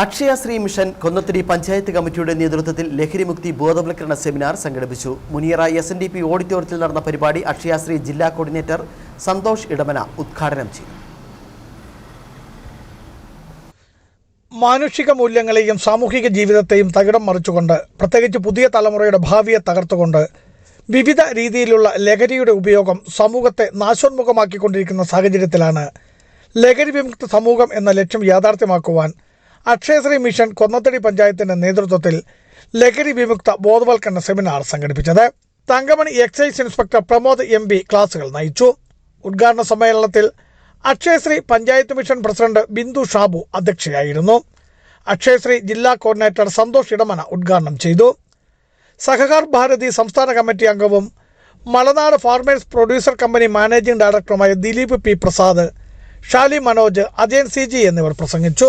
Akshaya Shri mission Konnathiri panchayat കമ്മിറ്റിയുടെ നേതൃത്വത്തിൽ ലഹരിമുക്തി ബോധവൽക്കരണ സെമിനാർ സംഘടിപ്പിച്ചു. Muniyara S N D P ഓഡിറ്റോറിയത്തിൽ നടന്ന പരിപാടി അക്ഷയാശ്രീ ജില്ലാ കോർഡിനേറ്റർ സന്തോഷ് ഇടമന ഉദ്ഘാടനം ചെയ്തു. മാനുഷിക മൂല്യങ്ങളെയും സാമൂഹിക ജീവിതത്തെയും തകിടം മറിച്ചുകൊണ്ട് പ്രത്യേകിച്ച് പുതിയ തലമുറയുടെ ഭാവിയെ തകർത്തുകൊണ്ട് വിവിധ രീതിയിലുള്ള ലഹരിയുടെ ഉപയോഗം സമൂഹത്തെ നാശോന്മുഖമാക്കിക്കൊണ്ടിരിക്കുന്ന സാഹചര്യത്തിലാണ് ലഹരി വിമുക്ത സമൂഹം എന്ന ലക്ഷ്യം യാഥാർത്ഥ്യമാക്കുവാൻ അക്ഷയശ്രീ മിഷൻ കൊന്നത്തടി പഞ്ചായത്തിന്റെ നേതൃത്വത്തിൽ ലഹരി വിമുക്ത ബോധവൽക്കരണ സെമിനാർ സംഘടിപ്പിച്ചത്. Thankamani excise inspector Pramod M P ക്ലാസുകൾ നയിച്ചു. ഉദ്ഘാടന സമ്മേളനത്തിൽ അക്ഷയശ്രീ പഞ്ചായത്ത് മിഷൻ പ്രസിഡന്റ് ബിന്ദു ഷാബു അധ്യക്ഷയായിരുന്നു. അക്ഷയശ്രീ ജില്ലാ കോർഡിനേറ്റർ സന്തോഷ് ഇടമന ഉദ്ഘാടനം ചെയ്തു. സഹകാർ ഭാരതി സംസ്ഥാന കമ്മിറ്റി അംഗവും Malanad farmers producer company managing ഡയറക്ടറുമായ Dileep P Prasad Shali Manoj Ajayan C G എന്നിവർ പ്രസംഗിച്ചു.